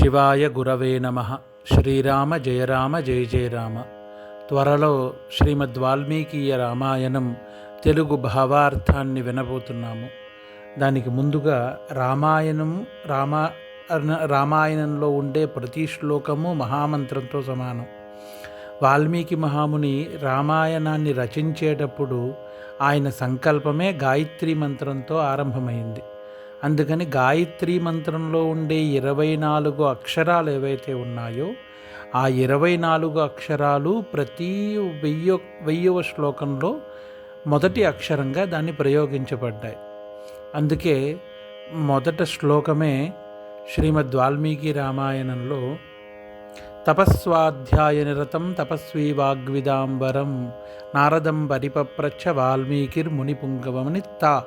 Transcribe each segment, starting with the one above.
శివాయ గురవే నమ. శ్రీరామ జయ రామ జయ జయ రామ. త్వరలో శ్రీమద్ వాల్మీకీయ రామాయణం తెలుగు భావార్థాన్ని వినబోతున్నాము. దానికి ముందుగా రామాయణం రామా రామాయణంలో ఉండే ప్రతి శ్లోకము మహామంత్రంతో సమానం. వాల్మీకి మహాముని రామాయణాన్ని రచించేటప్పుడు ఆయన సంకల్పమే గాయత్రి మంత్రంతో ఆరంభమైంది. అందుకని గాయత్రి మంత్రంలో ఉండే ఇరవై నాలుగు అక్షరాలు ఏవైతే ఉన్నాయో ఆ ఇరవై నాలుగు అక్షరాలు ప్రతి వెయ్యో వెయ్యవ శ్లోకంలో మొదటి అక్షరంగా దాన్ని ప్రయోగించబడ్డాయి. అందుకే మొదట శ్లోకమే శ్రీమద్ వాల్మీకి రామాయణంలో తపస్వాధ్యాయ నిరతం తపస్వీ వాగ్విదాంబరం నారదం పరిపప్రచ్చ వాల్మీకిర్ మునిపుంగవమని తా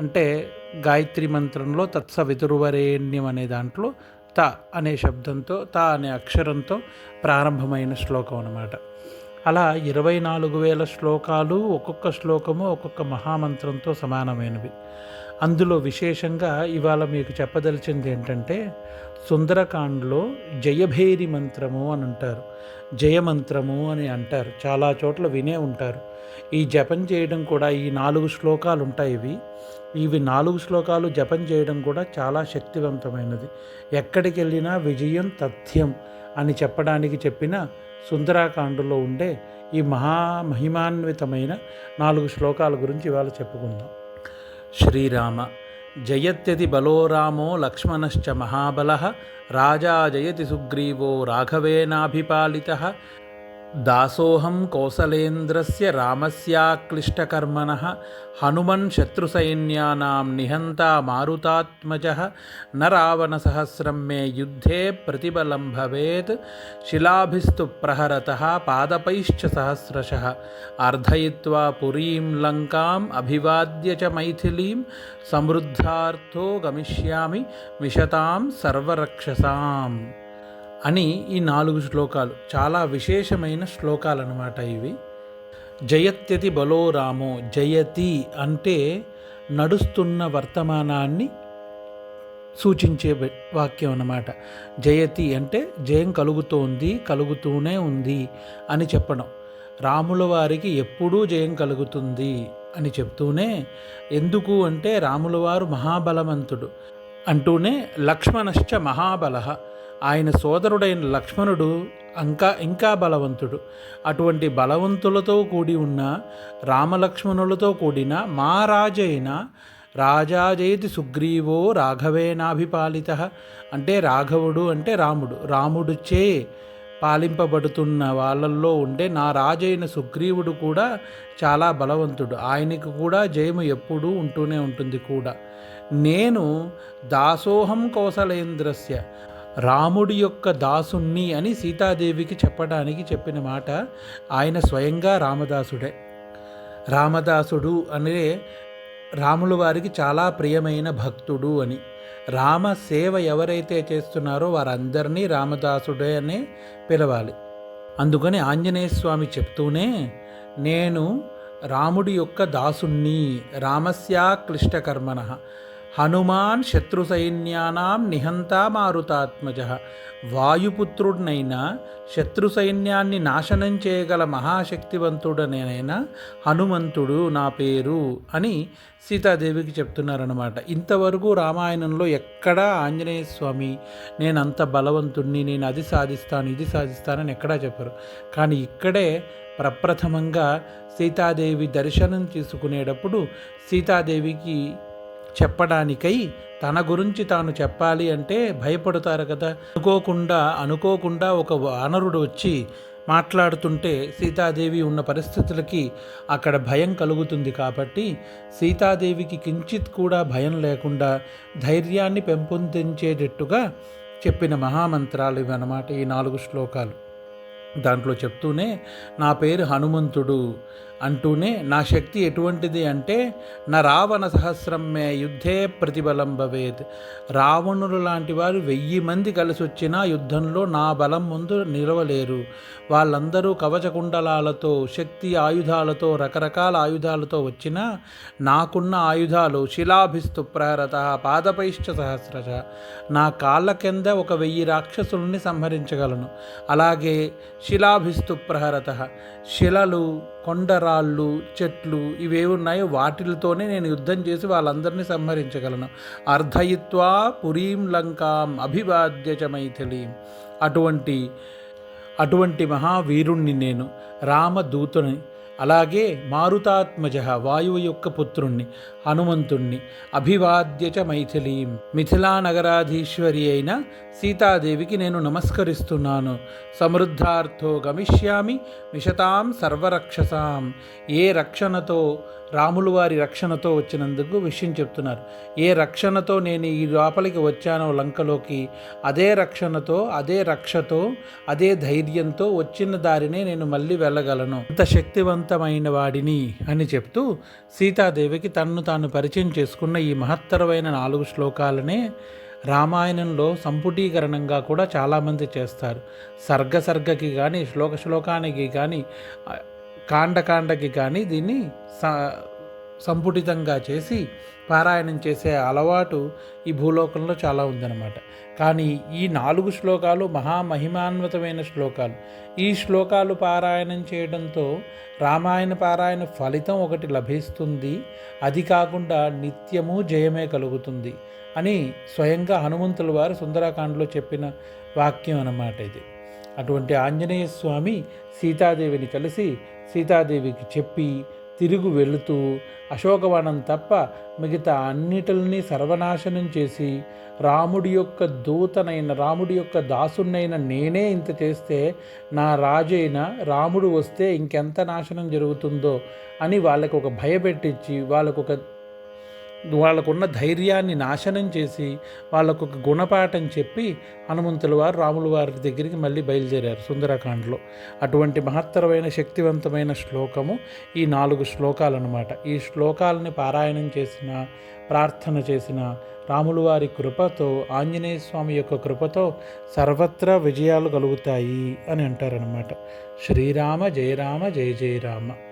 అంటే గాయత్రి మంత్రంలో తత్సవితురువరేణ్యం అనే దాంట్లో త అనే శబ్దంతో త అనే అక్షరంతో ప్రారంభమైన శ్లోకం అన్నమాట. అలా ఇరవై నాలుగు వేల శ్లోకాలు ఒక్కొక్క శ్లోకము ఒక్కొక్క మహామంత్రంతో సమానమైనవి. అందులో విశేషంగా ఇవాళ మీకు చెప్పదలిచింది ఏంటంటే సుందరకాండలో జయభేరి మంత్రము అని అంటారు. జయమంత్రము అని అంటారు. చాలా చోట్ల వినే ఉంటారు. ఈ జపం చేయడం కూడా ఈ నాలుగు శ్లోకాలు ఉంటాయి ఇవి. ఇవి నాలుగు శ్లోకాలు జపం చేయడం కూడా చాలా శక్తివంతమైనది. ఎక్కడికి వెళ్ళినా విజయం తథ్యం అని చెప్పడానికి చెప్పిన సుందరాకాండలో ఉండే ఈ మహామహిమాన్వితమైన నాలుగు శ్లోకాల గురించి ఇవాళ చెప్పుకుందాం. శ్రీరామ జయత్యతి బలో రామో లక్ష్మణశ్చ మహాబల రాజా జయతి సుగ్రీవో రాఘవేనాభిపాలిత దాసోహం కౌసలేంద్రస్య రామస్యాక్లిష్టకర్మణ హనుమన్ శత్రుసైన్యానాం నిహంతా మారుతాత్మజ న రావణసహస్రం మే యుద్ధే ప్రతిబలం భవేత్ శిలాభిస్తు ప్రహరత పాదపైశ్చ సహస్రశ అర్ధయిత్వా పురీం లంకాం అభివాద్య చ మైథిలీం సమృద్ధార్థో గమిష్యామి మిషతాం సర్వరక్షసాం అని ఈ నాలుగు శ్లోకాలు చాలా విశేషమైన శ్లోకాలు అన్నమాట ఇవి. జయత్యతి బలో రామో జయతి అంటే నడుస్తున్న వర్తమానాన్ని సూచించే వాక్యం అన్నమాట. జయతి అంటే జయం కలుగుతోంది కలుగుతూనే ఉంది అని చెప్పడం. రాముల వారికి ఎప్పుడూ జయం కలుగుతుంది అని చెప్తూనే ఎందుకు అంటే రాములవారు మహాబలవంతుడు అంటూనే లక్ష్మణశ్చ మహాబల ఆయన సోదరుడైన లక్ష్మణుడు ఇంకా ఇంకా బలవంతుడు. అటువంటి బలవంతులతో కూడి ఉన్న రామలక్ష్మణులతో కూడిన మా రాజైన రాజాజయతి సుగ్రీవో రాఘవేనాభిపాలిత. అంటే రాఘవుడు అంటే రాముడు. రాముడుచే పాలింపబడుతున్న వాళ్ళల్లో ఉండే నా రాజైన సుగ్రీవుడు కూడా చాలా బలవంతుడు. ఆయనకు కూడా జయము ఎప్పుడూ ఉంటూనే ఉంటుంది కూడా. నేను దాసోహం కౌసలేంద్రస్య రాముడి యొక్క దాసుణ్ణి అని సీతాదేవికి చెప్పడానికి చెప్పిన మాట ఆయన స్వయంగా రామదాసుడే. రామదాసుడు అనే రాముల వారికి చాలా ప్రియమైన భక్తుడు అని. రామ సేవ ఎవరైతే చేస్తున్నారో వారందరినీ రామదాసుడే అనే పిలవాలి. అందుకని ఆంజనేయ స్వామి చెప్తూనే నేను రాముడి యొక్క దాసుణ్ణి రామస్యా క్లిష్టకర్మణ హనుమాన్ శత్రు సైన్యానాం నిహంతా మారుతాత్మజ వాయుపుత్రుడినైన శత్రు సైన్యాన్ని నాశనం చేయగల మహాశక్తివంతుడనైనా హనుమంతుడు నా పేరు అని సీతాదేవికి చెప్తున్నారనమాట ఇంతవరకు రామాయణంలో ఎక్కడా ఆంజనేయ స్వామి నేను అంత బలవంతుణ్ణి నేను అది సాధిస్తాను ఇది సాధిస్తానని ఎక్కడా చెప్పరు. కానీ ఇక్కడే ప్రప్రథమంగా సీతాదేవి దర్శనం చేసుకునేటప్పుడు సీతాదేవికి చెప్పడానికై తన గురించి తాను చెప్పాలి అంటే భయపడతారు కదా. అనుకోకుండా అనుకోకుండా ఒక వానరుడు వచ్చి మాట్లాడుతుంటే సీతాదేవి ఉన్న పరిస్థితులకి అక్కడ భయం కలుగుతుంది కాబట్టి సీతాదేవికి కించిత్ కూడా భయం లేకుండా ధైర్యాన్ని పెంపొందించేటట్టుగా చెప్పిన మహామంత్రాలు ఇవన్నమాట ఈ నాలుగు శ్లోకాలు. దాంట్లో చెప్తూనే నా పేరు హనుమంతుడు అంటూనే నా శక్తి ఎటువంటిది అంటే నా రావణ సహస్రం మే యుద్ధే ప్రతిబలం భవేత్ రావణులు లాంటి వారు వెయ్యి మంది కలిసి వచ్చినా యుద్ధంలో నా బలం ముందు నిలవలేరు. వాళ్ళందరూ కవచకుండలాలతో శక్తి ఆయుధాలతో రకరకాల ఆయుధాలతో వచ్చినా నాకున్న ఆయుధాలు శిలాభిస్తు ప్రహరత పాదపైష్ట సహస్రజ. నా కాళ్ళ కింద ఒక వెయ్యి రాక్షసుల్ని సంహరించగలను. అలాగే శిలాభిస్తు ప్రహరత. శిలలు కొండరాళ్ళు చెట్లు ఇవేవున్నాయో వాటిలతోనే నేను యుద్ధం చేసి వాళ్ళందరినీ సంహరించగలను. అర్ధయిత్వా పురీం లంకాం అభివాద్య మైథిలీం. అటువంటి అటువంటి మహావీరుణ్ణి నేను రామదూతుని అలాగే మారుతాత్మజ వాయువు యొక్క పుత్రుణ్ణి హనుమంతుణ్ణి అభివాద్యచ మైథిలీం మిథిలా నగరాధీశ్వరి అయిన సీతాదేవికి నేను నమస్కరిస్తున్నాను. సమృద్ధార్థో గమిష్యామి మిషతాం సర్వరక్షసాం. ఏ రక్షణతో రాములు వారి రక్షణతో వచ్చినందుకు విషయం చెప్తున్నారు. ఏ రక్షణతో నేను ఈ లోపలికి వచ్చానో లంకలోకి అదే రక్షణతో అదే రక్షతో అదే ధైర్యంతో వచ్చిన దారినే నేను మళ్ళీ వెళ్ళగలను. ఇంత శక్తివంతమైన వాడిని అని చెప్తూ సీతాదేవికి తన్ను తాను పరిచయం చేసుకున్న ఈ మహత్తరమైన నాలుగు శ్లోకాలనే రామాయణంలో సంపుటీకరణంగా కూడా చాలామంది చేస్తారు. సర్గ సర్గకి కానీ శ్లోక శ్లోకానికి కానీ కాండకాండకి కానీ దీన్ని సంపుటితంగా చేసి పారాయణం చేసే అలవాటు ఈ భూలోకంలో చాలా ఉందన్నమాట. కానీ ఈ నాలుగు శ్లోకాలు మహామహిమాన్వితమైన శ్లోకాలు. ఈ శ్లోకాలు పారాయణం చేయడంతో రామాయణ పారాయణ ఫలితం ఒకటి లభిస్తుంది. అది కాకుండా నిత్యము జయమే కలుగుతుంది అని స్వయంగా హనుమంతుల వారు సుందరాకాండలో చెప్పిన వాక్యం అన్నమాట ఇది. అటువంటి ఆంజనేయ స్వామి సీతాదేవిని కలిసి సీతాదేవికి చెప్పి తిరుగు వెళుతూ అశోకవనం తప్ప మిగతా అన్నిటిని సర్వనాశనం చేసి రాముడి యొక్క దూతనైన రాముడి యొక్క దాసునైన నేనే ఇంత చేస్తే నా రాజైన రాముడు వస్తే ఇంకెంత నాశనం జరుగుతుందో అని వాళ్ళకు ఒక భయపెట్టించి వాళ్ళకు ఒక వాళ్ళకున్న ధైర్యాన్ని నాశనం చేసి వాళ్ళకు ఒక గుణపాఠం చెప్పి హనుమంతుల వారు రాముల వారి దగ్గరికి మళ్ళీ బయలుదేరారు సుందరకాండలో. అటువంటి మహత్తరమైన శక్తివంతమైన శ్లోకము ఈ నాలుగు శ్లోకాలన్నమాట. ఈ శ్లోకాలని పారాయణం చేసిన ప్రార్థన చేసిన రాముల వారి కృపతో ఆంజనేయ స్వామి యొక్క కృపతో సర్వత్రా విజయాలు కలుగుతాయి అని అంటారనమాట శ్రీరామ జయరామ జయ జయరామ